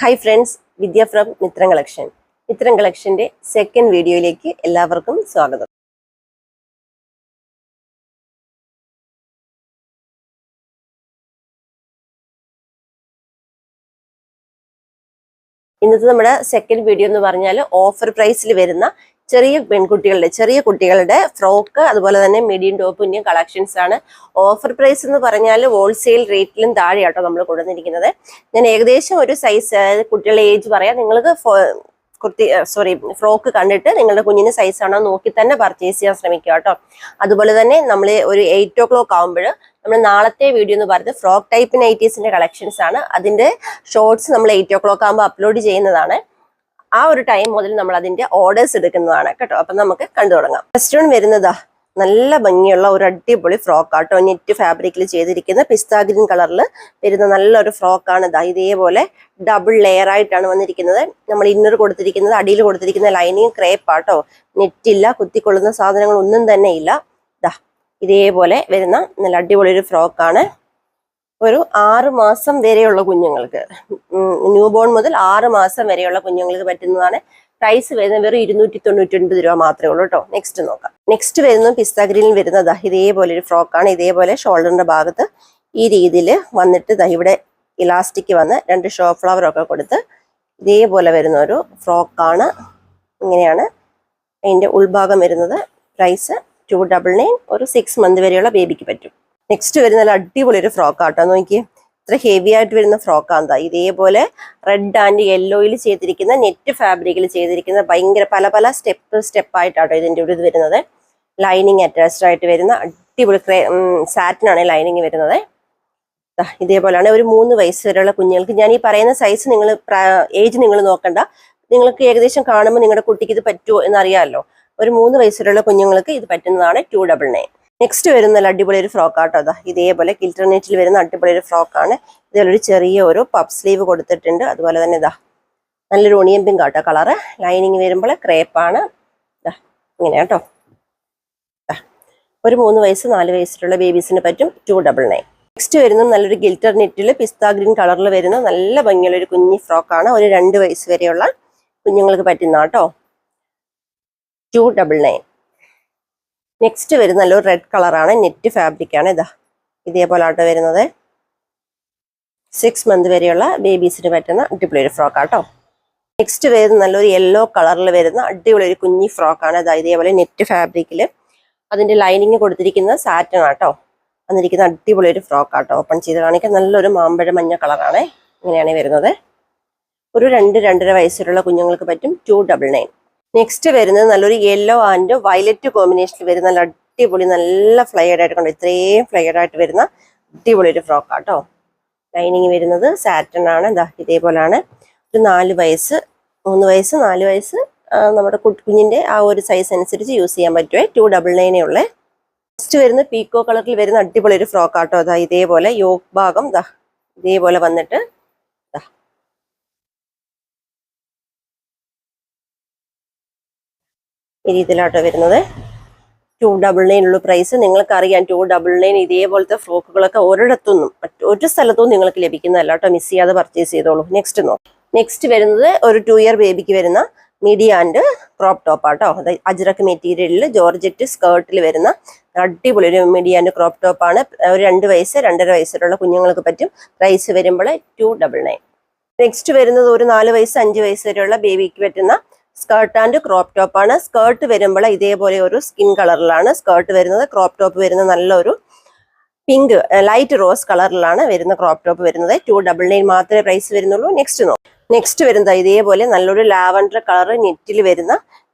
Hi friends Vidya from Mithram collection Mithram കളക്ഷന്റെ second വീഡിയോയിലേക്ക് എല്ലാവർക്കും സ്വാഗതം. ഇന്നത്തെ നമ്മുടെ സെക്കൻഡ് വീഡിയോ എന്ന് പറഞ്ഞാൽ ഓഫർ പ്രൈസിൽ വരുന്ന ചെറിയ പെൺകുട്ടികളുടെ ചെറിയ കുട്ടികളുടെ ഫ്രോക്ക് അതുപോലെ തന്നെ മീഡിയം ടോപ്പ് ഇന്ത്യൻ കളക്ഷൻസ് ആണ്. ഓഫർ പ്രൈസ് എന്ന് പറഞ്ഞാൽ ഹോൾസെയിൽ റേറ്റിലും താഴെയാട്ടോ നമ്മൾ കൊടുത്തിരിക്കുന്നത് ഞാൻ ഏകദേശം ഒരു സൈസ് കുട്ടികളുടെ ഏജ് പറയാം. നിങ്ങൾക്ക് കുർത്തി സോറി ഫ്രോക്ക് കണ്ടിട്ട് നിങ്ങളുടെ കുഞ്ഞിന് സൈസ് ആണോ നോക്കി തന്നെ പർച്ചേസ് ചെയ്യാൻ ശ്രമിക്കുക കേട്ടോ. അതുപോലെ തന്നെ നമ്മൾ ഒരു എയ്റ്റ് ഓ ക്ലോക്ക് ആകുമ്പോൾ നമ്മൾ നാളത്തെ വീഡിയോ എന്ന് പറയുന്നത് ഫ്രോക്ക് ടൈപ്പ് നൈറ്റീസിന്റെ കളക്ഷൻസ് ആണ്. അതിന്റെ ഷോർട്സ് നമ്മൾ എയ്റ്റ് ഓ ക്ലോക്ക് ആകുമ്പോൾ അപ്ലോഡ് ചെയ്യുന്നതാണ്. ആ ഒരു ടൈം മുതൽ നമ്മൾ അതിന്റെ ഓർഡേഴ്സ് എടുക്കുന്നതാണ് കേട്ടോ. അപ്പൊ നമുക്ക് കണ്ടു തുടങ്ങാം. ഫസ്റ്റ് വൺ വരുന്നതാ. നല്ല ഭംഗിയുള്ള ഒരു അടിപൊളി ഫ്രോക്ക് ആട്ടോ നെറ്റ് ഫാബ്രിക്കിൽ ചെയ്തിരിക്കുന്ന പിസ്ത ഗ്രീൻ കളറിൽ വരുന്ന നല്ലൊരു ഫ്രോക്കാണ് ഇതാ ഇതേപോലെ ഡബിൾ ലെയർ ആയിട്ടാണ് വന്നിരിക്കുന്നത്. നമ്മൾ ഇന്നർ കൊടുത്തിരിക്കുന്നത് അടിയിൽ കൊടുത്തിരിക്കുന്ന ലൈനിങ് ക്രേപ്പ് ആട്ടോ നെറ്റില്ല കുത്തിക്കൊള്ളുന്ന സാധനങ്ങൾ ഒന്നും തന്നെ ഇല്ല. ഇതാ ഇതേപോലെ വരുന്ന നല്ല അടിപൊളി ഒരു ഫ്രോക്കാണ് ഒരു ആറ് മാസം വരെയുള്ള കുഞ്ഞുങ്ങൾക്ക്. ന്യൂ ബോൺ മുതൽ ആറ് മാസം വരെയുള്ള കുഞ്ഞുങ്ങൾക്ക് പറ്റുന്നതാണ് പ്രൈസ് വരുന്നത് വെറും ഇരുന്നൂറ്റി തൊണ്ണൂറ്റി ഒൻപത് രൂപ മാത്രമേ ഉള്ളൂ കേട്ടോ നെക്സ്റ്റ് നോക്കാം. നെക്സ്റ്റ് വരുന്നത് പിസ്ത ഗ്രീനിൽ വരുന്നത്. ഇതേപോലെ ഒരു ഫ്രോക്കാണ് ഇതേപോലെ ഷോൾഡറിന്റെ ഭാഗത്ത് ഈ രീതിയിൽ വന്നിട്ട് ഇവിടെ ഇലാസ്റ്റിക് വന്ന് രണ്ട് ഷോ ഫ്ലവർ ഒക്കെ കൊടുത്ത് ഇതേപോലെ വരുന്ന ഒരു ഫ്രോക്കാണ് ഇങ്ങനെയാണ് അതിന്റെ ഉൾഭാഗം വരുന്നത്. പ്രൈസ് ടു ഡബിൾ നയൻ ഒരു സിക്സ് മന്ത് വരെയുള്ള ബേബിക്ക് പറ്റും. നെക്സ്റ്റ് വരുന്ന നല്ല അടിപൊളി ഒരു ഫ്രോക്ക് ആട്ടോ. നോക്കിയേ ഇത്ര ഹെവി ആയിട്ട് വരുന്ന ഫ്രോക്കാന്താ ഇതേപോലെ റെഡ് ആൻഡ് യെല്ലോയിൽ ചെയ്തിരിക്കുന്ന നെറ്റ് ഫാബ്രിക്കിൽ ചെയ്തിരിക്കുന്ന ഭയങ്കര പല പല സ്റ്റെപ്പ് സ്റ്റെപ്പ് ആയിട്ടാട്ടോ ഇതിന്റെ ഒരു ഇത് വരുന്നത്. ലൈനിങ് അറ്റാച്ച്ഡ് ആയിട്ട് വരുന്ന അടിപൊളി സാറ്റിനാണ് ലൈനിങ് വരുന്നത്. ഇതേപോലെയാണ് ഒരു മൂന്ന് വയസ്സ് വരെയുള്ള കുഞ്ഞുങ്ങൾക്ക്. ഞാൻ ഈ പറയുന്ന സൈസ് നിങ്ങൾ ഏജ് നിങ്ങൾ നോക്കണ്ട. നിങ്ങൾക്ക് ഏകദേശം കാണുമ്പോൾ നിങ്ങളുടെ കുട്ടിക്ക് ഇത് പറ്റുമോ എന്നറിയാമല്ലോ. ഒരു മൂന്ന് വയസ്സ് വരെയുള്ള കുഞ്ഞുങ്ങൾക്ക് ഇത് പറ്റുന്നതാണ് ടു ഡബിൾ നയൻ നെക്സ്റ്റ് വരുന്ന നല്ല അടിപൊളി ഒരു ഫ്രോക്ക് ആട്ടോ അതാ ഇതേപോലെ കിൽറ്റർനെറ്റിൽ വരുന്ന അടിപൊളി ഒരു ഫ്രോക്കാണ് ഇതിലൊരു ചെറിയ ഒരു പപ്പ് സ്ലീവ് കൊടുത്തിട്ടുണ്ട്. അതുപോലെ തന്നെ ഇതാ നല്ലൊരു ഒണിയൻ പിങ്ക് ആട്ടോ കളറ് ലൈനിങ് വരുമ്പോൾ ക്രേപ്പാണ് ഇതാ ഇങ്ങനെ കേട്ടോ ഒരു മൂന്ന് വയസ്സ് നാല് വയസ്സിലുള്ള ബേബീസിന് പറ്റും ടു ഡബിൾ നയൻ നെക്സ്റ്റ് വരുന്ന നല്ലൊരു ഗിൽറ്റർ നെറ്റിൽ പിസ്ത ഗ്രീൻ കളറിൽ വരുന്ന നല്ല ഭംഗിയുള്ള ഒരു കുഞ്ഞി ഫ്രോക്കാണ് ഒരു രണ്ട് വയസ്സ് വരെയുള്ള കുഞ്ഞുങ്ങൾക്ക് പറ്റുന്ന കേട്ടോ ടു ഡബിൾ നയൻ നെക്സ്റ്റ് വരുന്ന നല്ലൊരു റെഡ് കളറാണ് നെറ്റ് ഫാബ്രിക് ആണ് ഇതാ. ഇതേപോലെ ആട്ടോ വരുന്നത്. സിക്സ് മന്ത് വരെയുള്ള ബേബീസിന് പറ്റുന്ന അടിപൊളി ഒരു ഫ്രോക്ക് ആട്ടോ. നെക്സ്റ്റ് വരുന്ന നല്ലൊരു യെല്ലോ കളറിൽ വരുന്ന അടിപൊളി ഒരു കുഞ്ഞി ഫ്രോക്കാണ് ഇതാ ഇതേപോലെ നെറ്റ് ഫാബ്രിക്കിൽ അതിന്റെ ലൈനിങ് കൊടുത്തിരിക്കുന്നത് സാറ്റൺ ആട്ടോ. വന്നിരിക്കുന്ന അടിപൊളി ഒരു ഫ്രോക്ക് ആട്ടോ. ഓപ്പൺ ചെയ്ത് കാണിക്കാൻ നല്ലൊരു മാമ്പഴ മഞ്ഞ കളറാണ് ഇങ്ങനെയാണ് വരുന്നത്. ഒരു രണ്ട് രണ്ടര വയസ്സിലുള്ള കുഞ്ഞുങ്ങൾക്ക് പറ്റും ടു ഡബിൾ നയൻ നെക്സ്റ്റ് വരുന്നത് നല്ലൊരു യെല്ലോ ആൻഡ് വയലറ്റ് കോമ്പിനേഷനിൽ വരുന്ന നല്ല അടിപൊളി നല്ല ഫ്ലയേഡ് ആയിട്ട് കൊണ്ട്? ഇത്രയും ഫ്ലയേഡ് ആയിട്ട് വരുന്ന അടിപൊളി ഒരു ഫ്രോക്ക് ആട്ടോ ലൈനിങ് വരുന്നത് സാറ്റൺ ആണ്. എന്താ ഇതേപോലാണ്. ഒരു നാല് വയസ്സ് മൂന്ന് വയസ്സ് നാല് വയസ്സ് നമ്മുടെ കുഞ്ഞിന്റെ ആ ഒരു സൈസ് അനുസരിച്ച് യൂസ് ചെയ്യാൻ പറ്റുമേ ടു ഡബിൾ നയനേ ഉള്ളേ. നെക്സ്റ്റ് വരുന്ന പീക്കോ കളറിൽ വരുന്ന അടിപൊളി ഒരു ഫ്രോക്ക് ആട്ടോ അതാ ഇതേപോലെ യോക്ക് ഭാഗം ദാ ഇതേപോലെ വന്നിട്ട് ഈ രീതിയിലാട്ടോ വരുന്നത്. ടു ഡബിൾ നയൻ ഉള്ള പ്രൈസ് നിങ്ങൾക്ക് അറിയാം ടു ഡബിൾ നയൻ ഇതേപോലത്തെ ഫ്രോക്കുകളൊക്കെ ഒരിടത്തുനിന്നും ഒരു സ്ഥലത്തും നിങ്ങൾക്ക് ലഭിക്കുന്നതല്ല കേട്ടോ. മിസ് ചെയ്യാതെ പർച്ചേസ് ചെയ്തോളൂ. നെക്സ്റ്റ് നോ നെക്സ്റ്റ് വരുന്നത് ഒരു ടു ഇയർ ബേബിക്ക് വരുന്ന മിഡി ആൻഡ് ക്രോപ്പ് ടോപ്പ് ആട്ടോ. അത് അജ്രക്ക് മെറ്റീരിയലിൽ ജോർജറ്റ് സ്കേർട്ടിൽ വരുന്ന അടിപൊളി ഒരു മിഡി ആൻഡ് ക്രോപ്പ് ടോപ്പ് ആണ്. ഒരു രണ്ട് വയസ്സ് രണ്ടര വയസ്സിലുള്ള കുഞ്ഞുങ്ങൾക്ക് പറ്റും. പ്രൈസ് വരുമ്പോൾ ടു ഡബിൾ നയൻ നെക്സ്റ്റ് വരുന്നത് ഒരു നാല് വയസ്സ് അഞ്ച് വയസ്സ് വരെയുള്ള ബേബിക്ക് പറ്റുന്ന സ്കേർട്ട് ആൻഡ് ക്രോപ്പ് ടോപ്പ് ആണ്. സ്കേർട്ട് വരുമ്പോൾ ഇതേപോലെ ഒരു സ്കിൻ കളറിലാണ് സ്കേർട്ട് വരുന്നത് ക്രോപ്പ് ടോപ്പ് വരുന്നത് നല്ലൊരു പിങ്ക് ലൈറ്റ് റോസ് കളറിലാണ് വരുന്ന ക്രോപ്പ് ടോപ്പ് വരുന്നത്. ടു ഡബിൾ നയൻ മാത്രമേ പ്രൈസ് വരുന്നുള്ളൂ. നെക്സ്റ്റ് നോ നെക്സ്റ്റ് വരുന്നത് ഇതേപോലെ നല്ലൊരു ലാവൻഡർ കളർ നെറ്റിൽ വരുന്ന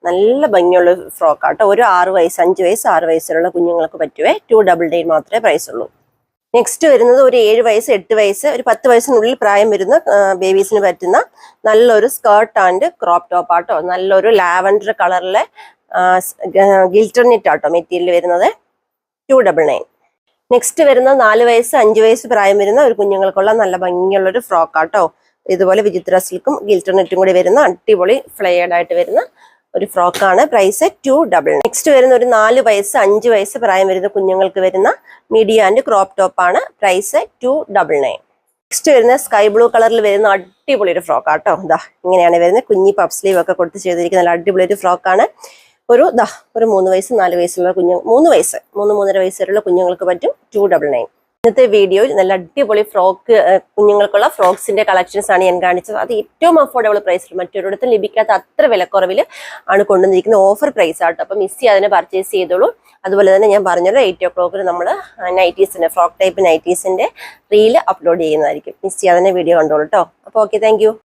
നല്ല ഭംഗിയുള്ള ഫ്രോക്കാട്ടോ ഒരു ആറ് വയസ്സ് അഞ്ച് വയസ്സ് ആറ് വയസ്സിലുള്ള കുഞ്ഞുങ്ങൾക്ക് പറ്റുവേ. ടു ഡബിൾ നയൻ മാത്രമേ പ്രൈസ് ഉള്ളൂ. നെക്സ്റ്റ് വരുന്നത് ഒരു ഏഴ് വയസ്സ് എട്ട് വയസ്സ് ഒരു പത്ത് വയസ്സിനുള്ളിൽ പ്രായം വരുന്ന ബേബീസിന് പറ്റുന്ന നല്ലൊരു സ്കേർട്ട് ആൻഡ് ക്രോപ്പ് ടോപ്പ് ആട്ടോ. നല്ലൊരു ലാവൻഡർ കളറിലെ ഗിൽറ്റർ നെറ്റ് ആട്ടോ മെറ്റീരിയൽ വരുന്നത്. ടു ഡബിൾ നയൻ നെക്സ്റ്റ് വരുന്ന നാല് വയസ്സ് അഞ്ച് വയസ്സ് പ്രായം വരുന്ന ഒരു കുഞ്ഞുങ്ങൾക്കുള്ള നല്ല ഭംഗിയുള്ളൊരു ഫ്രോക്ക് ആട്ടോ. ഇതുപോലെ വിചിത്ര സിൽക്കും ഗിൽറ്റർ നെറ്റും കൂടി വരുന്ന അടിപൊളി ഫ്ലെയർഡ് ആയിട്ട് വരുന്ന ഒരു ഫ്രോക്കാണ്. പ്രൈസ് ടു ഡബിൾ നെക്സ്റ്റ് വരുന്ന ഒരു നാല് വയസ്സ് അഞ്ച് വയസ്സ് പ്രായം വരുന്ന കുഞ്ഞുങ്ങൾക്ക് വരുന്ന മീഡിയ ആൻഡ് ക്രോപ്പ് ടോപ്പാണ് price two double nine next വരുന്ന സ്കൈ ബ്ലൂ കളറിൽ വരുന്ന അടിപൊളി ഒരു ഫ്രോക്ക് ആട്ടോ. ഇതാ ഇങ്ങനെയാണ് വരുന്നത്. കുഞ്ഞി പഫ് സ്ലീവ് ഒക്കെ കൊടുത്ത് ചെയ്തിരിക്കുന്ന നല്ല അടിപൊളി ഒരു ഫ്രോക്കാണ് ഒരു ദാ ഒരു മൂന്ന് വയസ്സ് നാല് വയസ്സുള്ള കുഞ്ഞു മൂന്ന് വയസ്സ് മൂന്ന് മൂന്നര വയസ്സ് വരെയുള്ള കുഞ്ഞുങ്ങൾക്ക് പറ്റും ടു ഡബിൾ നയൻ ഇന്നത്തെ വീഡിയോയിൽ നല്ല അടിപൊളി ഫ്രോക്ക് കുഞ്ഞുങ്ങൾക്കുള്ള ഫ്രോക്സിന്റെ കളക്ഷൻസ് ആണ് ഞാൻ കാണിച്ചത്. അത് ഏറ്റവും അഫോർഡബിൾ പ്രൈസിൽ മറ്റൊരിടത്തും ലഭിക്കാത്ത അത്ര വിലക്കുറവിൽ ആണ് കൊണ്ടുവന്നിരിക്കുന്നത് ഓഫർ പ്രൈസ് ആട്ടോ. അപ്പം മിസ് അതിനെ പർച്ചേസ് ചെയ്തോളൂ. അതുപോലെ തന്നെ ഞാൻ പറഞ്ഞല്ലോ എയ്റ്റ് ഓ ക്ലോക്കിന് നമ്മൾ നൈറ്റീസിന്റെ ഫ്രോക്ക് ടൈപ്പ് നൈറ്റീസിന്റെ റീൽ അപ്ലോഡ് ചെയ്യുന്നതായിരിക്കും. മിസ് അതിനെ വീഡിയോ കണ്ടോളൂ കേട്ടോ അപ്പോൾ ഓക്കെ താങ്ക്